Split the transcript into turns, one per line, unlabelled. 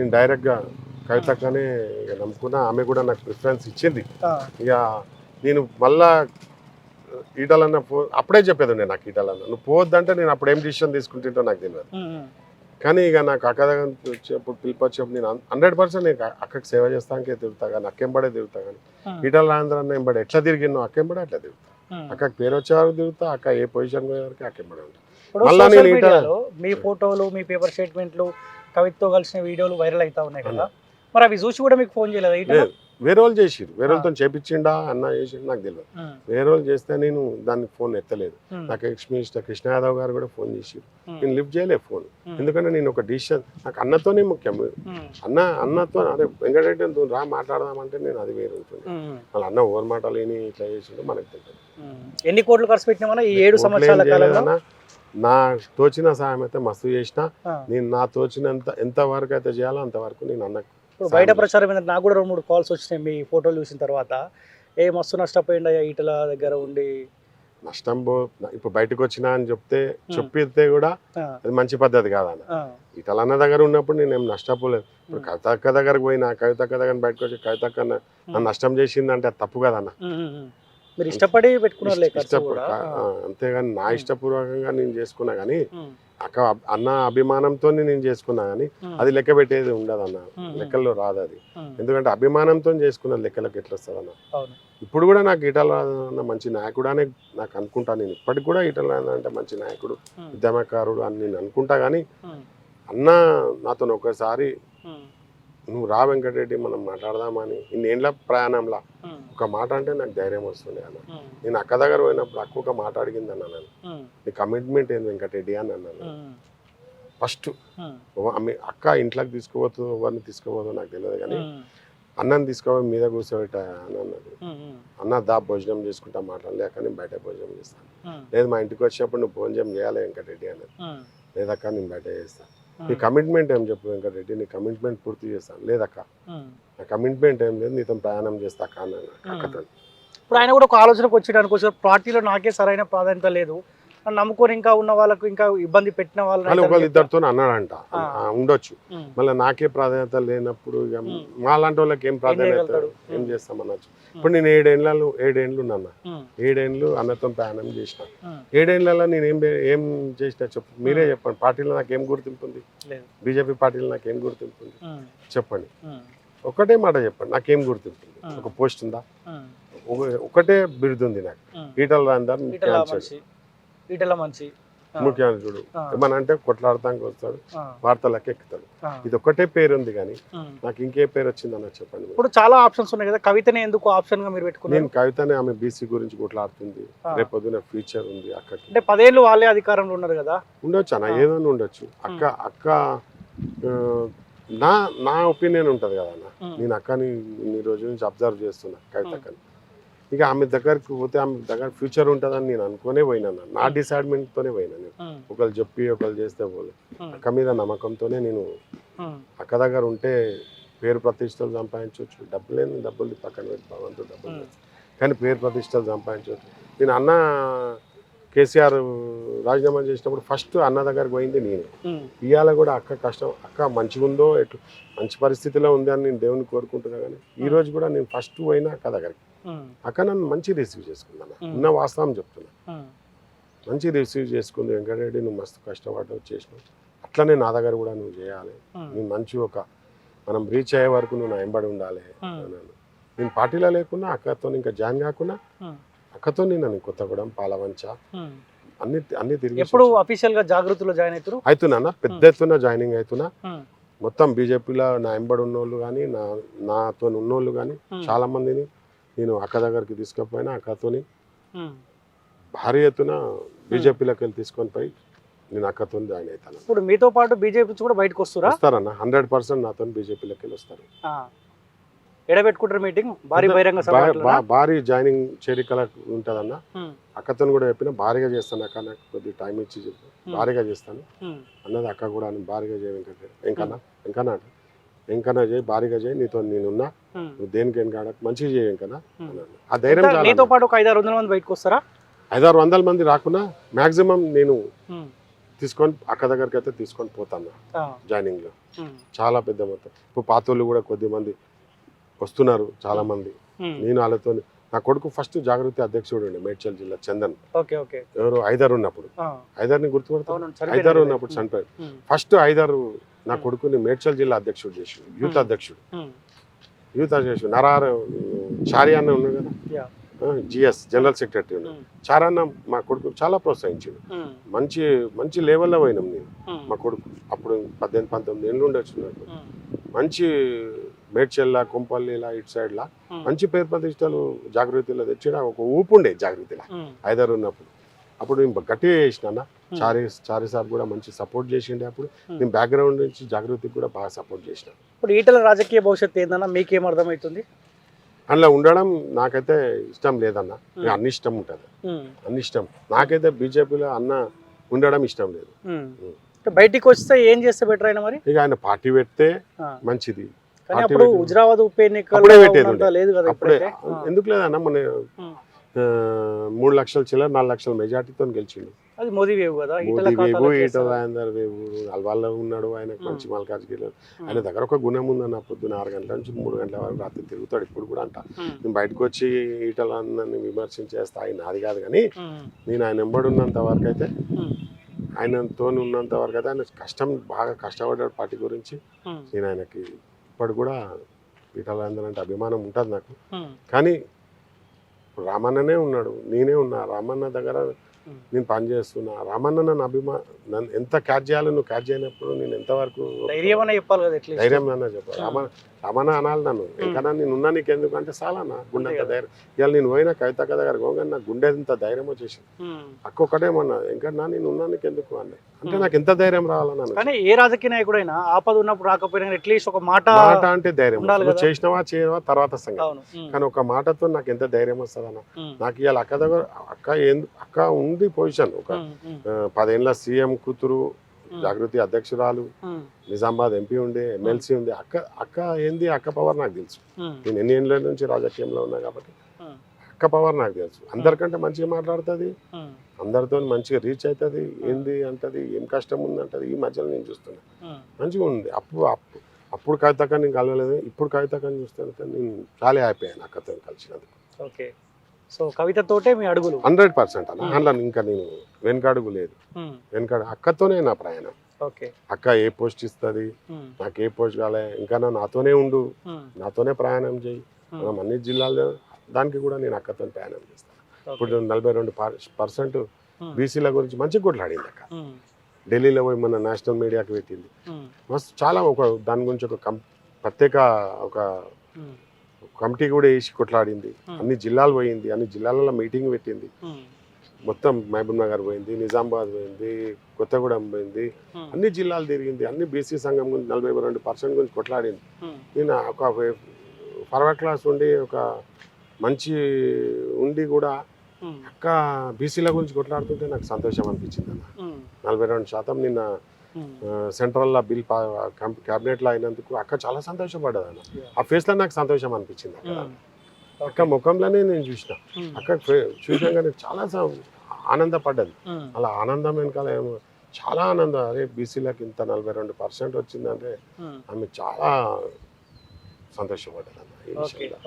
నేను డైరెక్ట్గా కవితక్కనే ఇక నమ్ముకున్నా ఆమె కూడా నాకు ప్రిఫరెన్స్ ఇచ్చింది. ఇక నేను మళ్ళా ఈటలన్న పో అప్పుడే చెప్పేది నేను నాకు ఈటలన్న. నువ్వు పోవద్దంటే నేను అప్పుడు ఏం డిసిషన్ తీసుకుంటుంటో నాకు తెలియదు కానీ ఇక నాకు అక్క దగ్గర వచ్చేప్పుడు పిలిపి వచ్చేప్పుడు నేను హండ్రెడ్ పర్సెంట్ నేను అక్కకి సేవ చేస్తానికే తిరుగుతా కానీ అక్కెంబడే తిరుగుతా కానీ. ఈటల రాజేంద్ర అన్న ఎంబడి ఎట్లా తిరిగినో అక్కెంబడే అట్లా తిరుగుతా. అక్కకి పేరు వచ్చే వరకు తిరుగుతా అక్క ఏ పొజిషన్ పోయే వరకు అక్కెంబడే ఉంటా. మళ్ళా నేను
మీ ఫోటోలు మీ పేపర్ స్టేట్మెంట్లు కవితతో కలిసిన వీడియోలు వైరల్ అవుతా ఉన్నాయి కదా. మరి అవి చూసి కూడా మీకు ఫోన్ చేయలేదు?
వేరే వాళ్ళు చేసిరు వేరే వాళ్ళతో చేపించిండా అన్న చేసిండు నాకు తెలియదు వేరే వాళ్ళు చేస్తే నేను దానికి ఫోన్ ఎత్తలేదు. నాకు ఎక్స్ మినిస్టర్ కృష్ణ యాదవ్ గారు కూడా ఫోన్ చేసిరు నేను లిఫ్ట్ చేయలేదు ఫోన్. ఎందుకంటే నేను ఒక డిసిషన్ నాకు అన్నతోనే ముఖ్యం. అన్న అన్నతో అదే వెంకటరెడ్డి రా మాట్లాడదామంటే నేను అది వేరే ఉంటుంది. మళ్ళీ అన్న ఓవర్ మాటలు ఇట్లా చేసిండు మనకు తెలియదు
ఎన్ని కోట్లు ఖర్చు పెట్టినామన్నా ఈ ఏడు సంవత్సరాల కాలంలో.
నా తోచిన సాయం అయితే మస్తు చేసిన. నేను నా తోచినంత ఎంత వరకు అయితే చేయాలో అంతవరకు నేను అన్న
ఇప్పుడు బయట ప్రచారం ఏంటంటే నాకు కూడా రెండు మూడు కాల్స్ వచ్చినాయి మీ ఫోటోలు చూసిన తర్వాత. ఏ మస్తు నష్టపోయిండయ్యా ఈటల దగ్గర ఉండి?
నష్టం పో ఇప్పుడు బయటకు వచ్చినా అని చెప్తే చెప్పితే కూడా అది మంచి పద్ధతి కాదన్న.
ఆ,
ఇతలన్న దగ్గర ఉన్నప్పుడు నేను ఏం నష్టపోలేదు. ఇప్పుడు కవితక్క దగ్గరకు పోయినా కవితక్క దగ్గర బయటకు వచ్చి కవితక్క నన్ను నష్టం చేసిందంటే అది తప్పు కదన్న.
మీరు ఇష్టపడి పెట్టుకున్నారు
ఇష్ట- ఇష్టపూ- ఆ, అంతేగాని నా ఇష్టపూర్వకంగా నేను చేసుకున్నా కానీ అక్క అన్న అభిమానంతో నేను చేసుకున్నా కానీ అది లెక్క పెట్టేది ఉండదు అన్న. లెక్కల్లో రాదు అది. ఎందుకంటే అభిమానంతో చేసుకున్న లెక్కలకు ఎట్లా వస్తుంది అన్న ఇప్పుడు కూడా నాకు ఈటల అన్న మంచి నాయకుడు అనే నాకు అనుకుంటా నేను. ఇప్పటికి కూడా ఈటల అంటే మంచి నాయకుడు ఉద్యమకారుడు అని నేను అనుకుంటా కానీ అన్న నాతో ఒకసారి నువ్వు రా వెంకటరెడ్డి మనం మాట్లాడదామని. ఇన్నేళ్ళ ప్రయాణంలో? ఒక మాట అంటే నాకు ధైర్యం వస్తుండే అన్న. నేను అక్క దగ్గర పోయినప్పుడు అక్క ఒక మాట అడిగింది అన్న నన్ను.
ఉమ్,
నీ కమిట్మెంట్ ఏంది వెంకటరెడ్డి అని అన్నాను ఫస్ట్ ఆమె అక్క ఇంట్లోకి తీసుకుపోతుందో ఎవరిని తీసుకుపోతుందో నాకు తెలియదు కానీ అన్నం తీసుకోవాలి మీద కూర్చోబెట్ట అని అన్నది. అన్న దా భోజనం చేసుకుంటా మాట్లాడలేక నేను బయట భోజనం చేస్తాను. లేదు మా ఇంటికి వచ్చినప్పుడు నువ్వు భోజనం చేయాలి వెంకటరెడ్డి అన్నది. లేదక్క నేను బయట చేస్తాను. నీ కమిట్మెంట్ ఏం చెప్పు వెంకటరెడ్డి నీ కమిట్మెంట్ పూర్తి చేస్తాను. లేదక్క. నా కమిట్మెంట్ ఏం లేదు నీతో ప్రయాణం చేస్తా అక్క అన్నాను అక్కతో
ఇప్పుడు ఆయన కూడా ఒక ఆలోచనకు వచ్చేయడానికి వచ్చారు పార్టీలో నాకే సరైన ప్రాధాన్యత లేదు. నమ్ముకొని ఇంకా ఉన్న వాళ్ళకు ఇంకా ఇబ్బంది పెట్టిన వాళ్ళని
ఒకళ్ళు ఇద్దరితో అన్నాడంట. ఉండొచ్చు. మళ్ళీ నాకే ప్రాధాన్యత లేనప్పుడు. మా. లాంటి వాళ్ళకి ఏం ప్రాధాన్యత? ఏం. చేస్తాం అనొచ్చు ఇప్పుడు నేను ఏడేళ్ళు ఏడేళ్ళు నాన్న ఏడేళ్ళు అన్నతో ప్రయాణం చేసిన.
ఉమ్,
ఏడేళ్ళలో నేను ఏం ఏం చేసిన చెప్పు. మీరే చెప్పండి. పార్టీలో నాకు ఏం గుర్తింపు ఉంది బీజేపీ పార్టీలో నాకు ఏం గుర్తింపు ఉంది చెప్పండి. ఒకటే మాట చెప్పండి. నాకేం గుర్తింపు ఉంది. ఒక పోస్ట్ ఉందా? ఒకటే బిరుదు ఉంది నాకు. ఈటల రాందర్
ఈటల మంచి
ఏమన్నా అంటే కొట్లాడటానికి వస్తాడు వార్తలకు ఎక్కుతాడు ఇది ఒకటే పేరు ఉంది కానీ. నాకు ఇంకే పేరు వచ్చిందన్న చెప్పండి మీరు.
ఇప్పుడు చాలా ఆప్షన్స్ ఉన్నాయి కదా కవితనే ఎందుకు ఆప్షన్గా మీరు పెట్టుకున్నారు?
నేను కవితనే ఆమె బీసీ గురించి కొట్లాడుతుంది. రేపు పొద్దున ఫ్యూచర్ ఉంది అక్కకి.
అంటే పదేళ్ళు వాళ్ళే అధికారంలో ఉన్నారు కదా?
ఉండొచ్చు అన్న. ఏదైనా ఉండొచ్చు. అక్క అక్క నా నా ఒపీనియన్ ఉంటుంది కదా అన్న. నేను అక్కని ఇన్ని రోజుల నుంచి అబ్జర్వ్ చేస్తున్నా కవిత అక్కని ఇక ఆమె దగ్గరికి పోతే ఆమె దగ్గర ఫ్యూచర్ ఉంటుందని నేను అనుకునే పోయినా. నా డిసైడ్మెంట్తోనే పోయినా నేను.
ఉమ్,
ఒకళ్ళు చెప్పి ఒకళ్ళు చేస్తే పోలే.
ఉమ్,
అక్క మీద నమ్మకంతోనే నేను అక్క దగ్గర ఉంటే పేరు ప్రతిష్టలు సంపాదించవచ్చు. డబ్బులు లేని డబ్బులు పక్కన పెట్టి భగవంతుడు డబ్బులు. కానీ పేరు ప్రతిష్టలు సంపాదించవచ్చు. నేను అన్న కేసీఆర్ రాజీనామా చేసినప్పుడు ఫస్ట్ అన్న దగ్గరకు పోయింది నేను. ఇవాళ కూడా అక్క కష్టం అక్క మంచిగా ఉందో ఎటు మంచి పరిస్థితిలో ఉంది అని నేను దేవుని కోరుకుంటున్నా కానీ ఈ రోజు కూడా నేను ఫస్ట్ పోయినా అక్క దగ్గరికి.
ఉమ్,
అక్క నన్ను మంచి రిసీవ్ చేసుకున్నాను.
ఉమ్.
ఉన్న వాస్తవం చెప్తున్నా.
ఉమ్,
మంచి రిసీవ్ చేసుకుంది వెంకటరెడ్డి నువ్వు మస్తు కష్టపడ్డావు చేసినావు. అట్లనే నా దగ్గర కూడా నువ్వు చేయాలి. నేను మంచి ఒక మనం రీచ్ అయ్యే వరకు నువ్వు నా ఎంబడి ఉండాలి అన్నాను. నేను పార్టీలో లేకున్నా అక్కతో ఇంకా జాయిన్ కాకుండా అక్కతో నేను కొత్తగూడెం పాలవంచ. అన్ని అన్ని తిరిగి
ఎప్పుడు అఫీషియల్గా జాగృతిలో జాయిన్ అవుతారు
అవుతున్నా పెద్ద ఎత్తున జాయినింగ్ అవుతున్నా మొత్తం బీజేపీలో నా ఎంబడి ఉన్నోళ్ళు కానీ నా నాతో ఉన్నోళ్ళు కానీ చాలా మందిని నేను అక్క దగ్గరికి తీసుకుపోయినా అక్కతోని. భారీ ఎత్తున బీజేపీలోకి వెళ్ళి తీసుకొని పోయి నేను అక్కతో జాయిన్ అవుతాను
ఇప్పుడు మీతో పాటు బీజేపీ నుంచి కూడా బయటకు వస్తురా?
వస్తారన్న. హండ్రెడ్ పర్సెంట్ నాతో బీజేపీలోకి వెళ్ళి వస్తారు.
ఆ. ఎడ పెట్టుకుంటారు మీటింగ్? భారీ బహిరంగ సభ
భారీ జాయినింగ్ చేరికల ఉంటుందన్న. అక్కతో కూడా చెప్పిన భారీగా చేస్తాను అక్క నాకు కొద్దిగా టైం ఇచ్చి భారీగా చేస్తాను. అన్నది అక్క కూడా అని భారీగా చేయ వెంకన్న. వెంకన్న. వెంకన్న చేయి భారీగా చేయి నీతో నేనున్నా. నువ్వు దేనికి వెనకాడ మంచిగా చేయి. అన్నాను ఆ ధైర్యం అన్న.
పాటు ఒక ఐదారు వందల మంది బయటకు వస్తారా?
ఐదారు వందల మంది రాకున్నా మాక్సిమం నేను తీసుకొని అక్క దగ్గరికి అయితే తీసుకొని పోతాను
ఆ,
జాయినింగ్లో.
ఉమ్,
చాలా పెద్ద మొత్తం. ఇప్పుడు పాతోళ్ళు కూడా కొద్ది మంది వస్తున్నారు చాలా మంది. నేను వాళ్ళతో నా కొడుకు ఫస్ట్ జాగృతి అధ్యక్షుడు ఉండే మేడ్చల్ జిల్లా చందన్. ఎవరు ఐదారు ఉన్నప్పుడు. ఐదార్ని గుర్తుపడతాను ఐదారు
కదా.
ఉన్నప్పుడు చనిపోయాడు
ఉమ్,
ఫస్ట్ ఐదారు నా. కొడుకుని మేడ్చల్ జిల్లా అధ్యక్షుడు చేసి యూత్. అధ్యక్షుడు. యూత్ అధ్యక్షుడు నరార చారి అన్న ఉన్నాడు కదా? జిఎస్ జనరల్ సెక్రటరీ ఉన్నాడు. చారన్న మా కొడుకు చాలా ప్రోత్సహించాడు. మంచి మంచి లెవెల్లో పోయినాం నేను మా కొడుకు. అప్పుడు పద్దెనిమిది పంతొమ్మిది ఏళ్ళు ఉండొచ్చు నాకు.
ఉమ్,
మంచి మేడ్చెల్లా కుంపల్లిలా ఇటు సైడ్లా మంచి పేరు ప్రతిష్టలు జాగృతిలో తెచ్చిన ఒక ఊపు ఉండే జాగృతిలో. ఐదారు ఉన్నప్పుడు. అప్పుడు గట్టిగా చేసిన. చారి చారి సార్ కూడా మంచి సపోర్ట్ చేసిండే అప్పుడు.
Hmm.
నేను బ్యాక్గ్రౌండ్ నుంచి జాగృతికి కూడా బాగా సపోర్ట్ చేసిన.
ఇప్పుడు ఈటల రాజకీయ భవిష్యత్తు ఏందన్నా మీకేం అర్థమవుతుంది
అందులో ఉండడం నాకైతే ఇష్టం లేదన్న.
Hmm.
అన్ని ఇష్టం ఉంటుంది.
ఉమ్,
అన్ని ఇష్టం. నాకైతే బీజేపీలో అన్న ఉండడం ఇష్టం లేదు.
బయటికి వస్తే ఏం చేస్తే బెటర్ అయినా మరి?
ఇక ఆయన పార్టీ పెడితే మంచిది.
హుజరాబాద్ ఉప
ఉండే.
లేదు కదా
అప్పుడే. ఎందుకు లేదన్న మన మూడు లక్షల చిల్లర నాలుగు లక్షల మెజార్టీతో గెలిచిండు.
అది మోదీ వేవ్ కదా
మోదీ వేవు ఈటల. రాజేందర్ వేవు అల్వాల్లో ఉన్నాడు ఆయనకు మంచి
ఉమ్,
ఆయన దగ్గర ఒక గుణం ఉందన్న పొద్దున్న ఆరు గంటల నుంచి మూడు గంటల వరకు రాత్రి తిరుగుతాడు ఇప్పుడు కూడా అంట. నేను బయటకు వచ్చి ఈటల విమర్శించే స్థాయి నాది కాదు కానీ నేను ఆయన వెంబడి ఉన్నంత వరకు అయితే ఆయనతో ఉన్నంత వరకు అయితే ఆయన కష్టం బాగా కష్టపడ్డాడు పార్టీ గురించి. నేను ఆయనకి ఇప్పటి కూడా ఈటల అంటే అభిమానం ఉంటుంది నాకు. కానీ ఇప్పుడు రామన్ననే ఉన్నాడు. నేనే ఉన్నా. రామన్న దగ్గర. నేను పని చేస్తున్నా. రామన్న నన్ను అభిమా నన్ను ఎంత క్యాచ్ చేయాలో నువ్వు క్యాచ్ చేయనప్పుడు నేను ఎంతవరకు
ధైర్యం చెప్పాలి
ధైర్యం నాన్న చెప్ప రామ రామన్న అనాలి నన్ను. ఇంకా నేను ఉన్నా నీకు ఎందుకు అంటే గుండె అంత. ధైర్యం. ఇవాళ నేను పోయిన కవితక్క దగ్గర పోగానే నా గుండె ఎంత ధైర్యం వచ్చేసింది.
ఉమ్.
అక్క ఒకటేమన్నా ఇంకా నా నేను ఉన్నా నీకు ఎందుకు అన్న అంటే. నాకు ఎంత ధైర్యం రావాలన్నాను
కానీ ఏ రాజకీయ నాయకుడైనా ఆపద ఉన్నప్పుడు రాకపోయినా అట్లీస్ట్ ఒక మాట
మాట అంటే ధైర్యం నువ్వు. చేసినవా చేయవా తర్వాత సంగతి. కానీ ఒక మాటతో నాకు ఎంత ధైర్యం వస్తుందన్న నాకు ఇవాళ అక్క దగ్గర అక్క అక్క ఉంది పొజిషన్. ఒక పదేళ్ళ సీఎం కూతురు జాగృతి అధ్యక్షురాలు నిజామాబాద్ ఎంపీ ఉండే ఎమ్మెల్సీ ఉంది అక్క అక్క ఏంది? అక్క పవర్ నాకు తెలుసు. నేను ఎన్ని ఏళ్ళ నుంచి రాజకీయంలో ఉన్నా కాబట్టి. అక్క పవర్ నాకు తెలుసు. అందరికంటే మంచిగా మాట్లాడుతుంది. అందరితో మంచిగా రీచ్ అవుతుంది ఏంది అంటది? ఏం కష్టం ఉంది అంటది? ఈ మధ్యలో నేను చూస్తున్నా. మంచిగా ఉంది. అప్పుడు అప్పుడు అప్పుడు కవితక్క నేను కలవలేదు. ఇప్పుడు కవితక్కని చూస్తే నేను చాలా హ్యాపీ అయ్యాను అక్కతో కలిసినందుకు.
ఓకే. సో కవితతోటే మీ అడుగులు.
హండ్రెడ్ పర్సెంట్ అన్న.
Hmm.
అందులో ఇంకా నేను వెనకడుగు లేదు.
ఉమ్,
వెనకడు అక్కతోనే నా ప్రయాణం.
ఓకే.
అక్క ఏ పోస్ట్ ఇస్తుంది?
ఉమ్,
నాకు ఏ పోస్ట్ కాలే? ఇంకా నాతోనే ఉండు. నాతోనే ప్రయాణం చేయి మనం అన్ని జిల్లాల్లో దానికి కూడా నేను అక్కతో ప్రయాణం చేస్తాను. ఇప్పుడు నలభై రెండు పర్సెంట్ బీసీల గురించి మంచిగా కొట్లాడింది అక్క. ఢిల్లీలో పోయి మన నేషనల్ మీడియాకి పెట్టింది. మస్తు చాలా ఒక దాని గురించి ఒక ప్రత్యేక ఒక కమిటీ కూడా వేసి కొట్లాడింది. అన్ని జిల్లాలు పోయింది. అన్ని జిల్లాలలో మీటింగ్ పెట్టింది. మొత్తం మహబూబ్ నగర్ పోయింది నిజామాబాద్ పోయింది కొత్తగూడెం పోయింది. అన్ని జిల్లాలు తిరిగింది. అన్ని బీసీ సంఘం గురించి నలభై రెండు పర్సెంట్ గురించి కొట్లాడింది. నేను ఒక ఫార్వర్డ్ క్లాస్ ఉండి ఒక మంచి ఉండి కూడా అక్క బీసీల గురించి కొట్లాడుతుంటే నాకు సంతోషం అనిపించింది అన్న. నలభై రెండు శాతం నిన్న
ఉమ్,
సెంట్రల్లో బిల్ క్యాబినెట్లో అయినందుకు అక్క చాలా సంతోషపడ్డది అన్న. ఆ ఫేస్లో నాకు సంతోషం అనిపించింది అక్కడ.
ఉమ్,
అక్క ముఖంలోనే నేను చూసిన.
ఉమ్,
అక్క చూసాగానే చాలా ఆనందపడ్డది. అలా ఆనందం వెనకాల ఏమో చాలా ఆనందం. అరే బీసీలకు ఇంత నలభై రెండు పర్సెంట్ వచ్చిందంటే. ఆమె చాలా సంతోషపడ్డది అన్న ఈ విషయంలో.